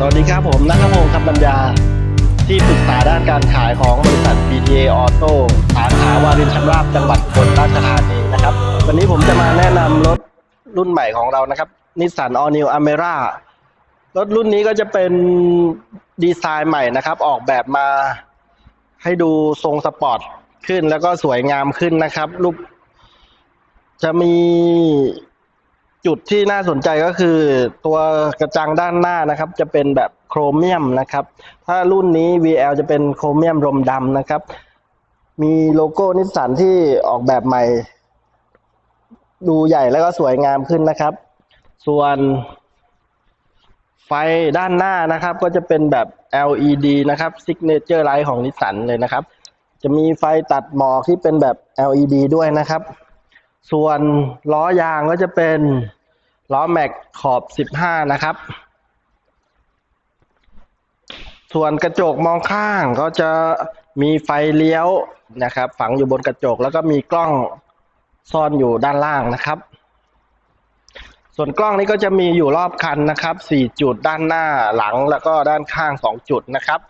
สวัสดีครับผมนัทพงศ์คำปัญญา ที่ปรึกษาด้านการขายของบริษัท BTA Auto สาขาวารินชำราบจังหวัดอุบลราชธานีนะครับ วันนี้ผมจะมาแนะนำรถรุ่นใหม่ของเรานะครับนิสสัน All New Amera รถรุ่นนี้ก็จะเป็นดีไซน์ใหม่นะครับ ออกแบบมาให้ดูทรงสปอร์ตขึ้นแล้วก็สวยงามขึ้นนะครับรูปจะมี จุดที่น่าสนใจก็คือ ตัวกระจังด้านหน้านะครับ จะเป็นแบบโครเมียมนะครับ ถ้ารุ่นนี้ VL จะเป็นโครเมียมรมดำนะครับ มีโลโก้นิสสันที่ออกแบบใหม่ ดูใหญ่แล้วก็สวยงามขึ้นนะครับ ส่วนไฟด้านหน้านะครับ ก็จะเป็นแบบ LED นะครับ Signature Light ของนิสสันเลยนะครับ จะมีไฟตัดหมอกที่เป็นแบบ LED ด้วยนะครับ ส่วนล้อยางก็จะเป็นล้อแม็กขอบ 15 นะครับ ส่วนกระจกมองข้างก็จะมีไฟเลี้ยวนะครับ ฝังอยู่บนกระจกแล้วก็มีกล้องซ่อนอยู่ด้านล่างนะครับ ส่วนกล้องนี้ก็จะมีอยู่รอบคันนะครับ 4 จุดด้านหน้าหลังแล้วก็ด้านข้าง 2 จุดนะครับ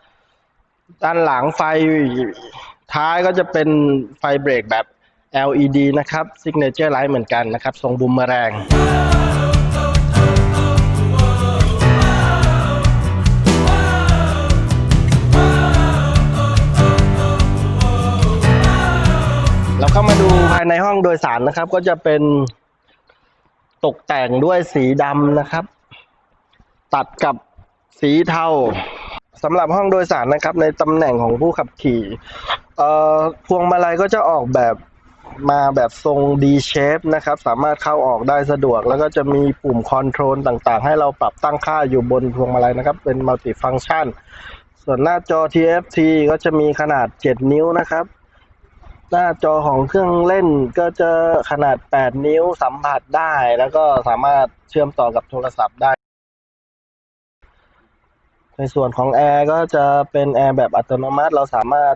ด้านหลังไฟท้ายก็จะเป็นไฟเบรกแบบ LED นะครับ Signature Light เหมือนกันนะครับ ทรงบูมเมอแรงเราเข้ามาดูภายในห้องโดยสารนะครับ ก็จะเป็นตกแต่งด้วยสีดำนะครับ ตัดกับสีเทาสำหรับห้องโดยสารนะครับ ในตำแหน่งของผู้ขับขี่พวงมาลัยก็จะออกแบบ มาแบบทรง D shape นะครับ สามารถเข้าออกได้สะดวก แล้วก็จะมีปุ่มคอนโทรลต่างๆ ให้เราปรับตั้งค่าอยู่บนพวงมาลัยนะครับ เป็นมัลติฟังชัน ส่วนหน้าจอ TFT ก็จะมีขนาด 7 นิ้วนะครับ หน้าจอของเครื่องเล่นก็จะขนาด 8 นิ้วสัมผัสได้ แล้วก็สามารถเชื่อมต่อกับโทรศัพท์ได้ในส่วนของแอร์ก็จะเป็นแอร์แบบอัตโนมัติ เราสามารถ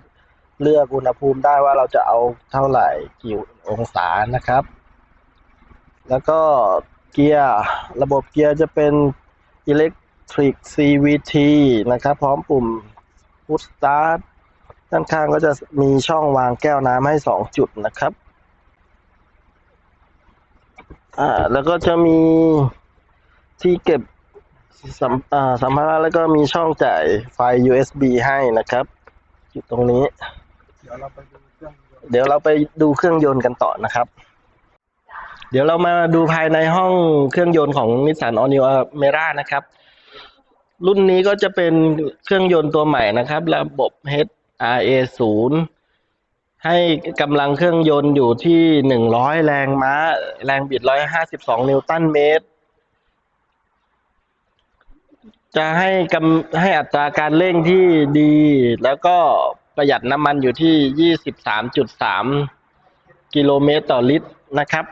เลือกอุณหภูมิได้ว่าเราจะเอาเท่าไหร่กี่องศานะครับ แล้วก็เกียร์ระบบเกียร์จะเป็น Electric CVT นะครับ พร้อมปุ่ม Push Start ด้านข้างก็จะมีช่องวางแก้วน้ำให้สองจุดนะครับอ่าแล้วก็จะมีที่เก็บสัมสัมภาระแล้วก็มีช่องจ่ายไฟ USB ให้นะครับ อยู่ตรงนี้ เดี๋ยวเราไปดูเครื่องยนต์กันต่อนะครับ เดี๋ยวเรามาดูภายในห้องเครื่องยนต์ของ Nissan All New Almera นะครับ รุ่นนี้ก็จะเป็นเครื่องยนต์ตัวใหม่นะครับ ระบบ HRA 0 ให้กำลังเครื่องยนต์อยู่ที่ 100 แรงม้า แรงบิด 152 นิวตันเมตร จะให้กำให้อัตราการเร่งที่ดี แล้วก็ ประหยัดน้ำมันอยู่ที่ 23.3 กิโลเมตรต่อลิตรนะครับ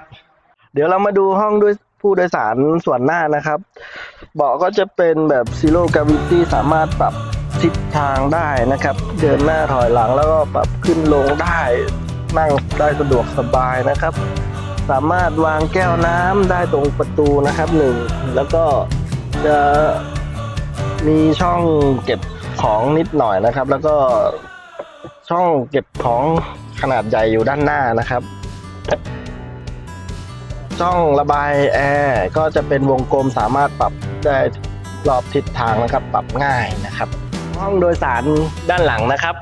เดี๋ยวเรามาดูห้องด้วยผู้โดยสารส่วนหน้านะครับ เบาะก็จะเป็นแบบ Zero Gravity สามารถปรับทิศทางได้นะครับ เดินหน้าถอยหลังแล้วก็ปรับขึ้นลงได้นั่งได้สะดวกสบายนะครับ สามารถวางแก้วน้ำได้ตรงประตูนะครับหนึ่งแล้วก็จะมีช่องเก็บของนิดหน่อยนะครับ แล้วก็ ช่องเก็บของขนาดใหญ่อยู่ด้านหน้านะครับช่องระบายแอร์ก็จะเป็นวงกลมสามารถปรับได้รอบทิศทางนะครับ ปรับง่ายนะครับ ห้องโดยสารด้านหลังนะครับ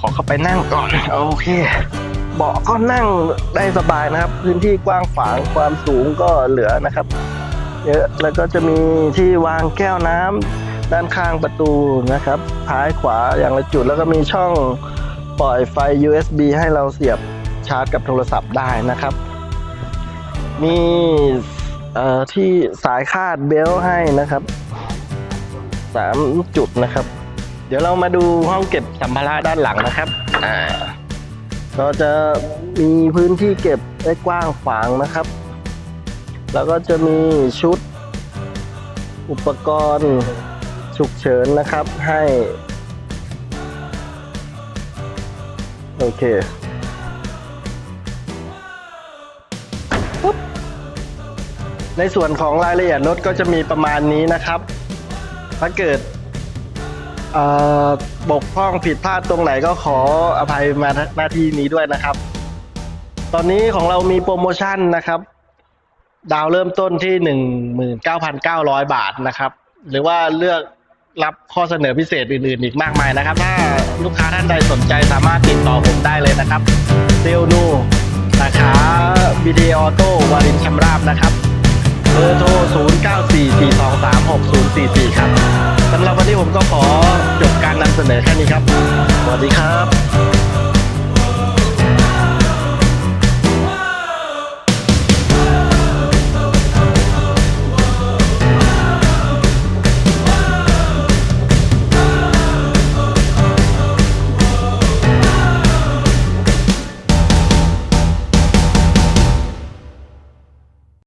ขอเข้าไปนั่งก่อนโอเค เบาะก็นั่งได้สบายนะครับ พื้นที่กว้างขวางความสูงก็เหลือนะครับ เยอะแล้วก็จะมีที่วางแก้วน้ำ ด้านข้างประตูนะครับท้ายขวาอย่างละจุดแล้วก็มีช่องปล่อยไฟ USB ให้เราเสียบชาร์จกับโทรศัพท์ได้นะครับ มีที่สายคาดเบลต์ให้นะครับสามจุดนะครับ เดี๋ยวเรามาดูห้องเก็บสัมภาระด้านหลังนะครับอ่าก็จะมีพื้นที่เก็บได้กว้างขวางนะครับ แล้วก็จะมีชุดอุปกรณ์ ฉุกเฉินนะครับให้ โอเคปุ๊บในส่วนของรายละเอียดรถก็จะมีประมาณนี้นะครับ ถ้าเกิดบกพร่องผิดพลาดตรงไหนก็ขออภัยมาหน้าที่นี้ด้วยนะครับ ตอนนี้ของเรามีโปรโมชั่นนะครับ ดาวเริ่มต้นที่หนึ่งหมื่นเก้าพันเก้าร้อยบาทนะครับ หรือว่าเลือก รับข้อเสนอพิเศษอื่นๆ อีกมากมายนะครับ ถ้าลูกค้าท่านใดสนใจสามารถติดต่อผมได้เลยนะครับเซลนูสาขาบีดีออโต้วารินแชมราบนะครับเบอร์โทร 0944236044 ครับสำหรับวันนี้ผมก็ขอจบการนำเสนอแค่นี้ครับ สวัสดีครับ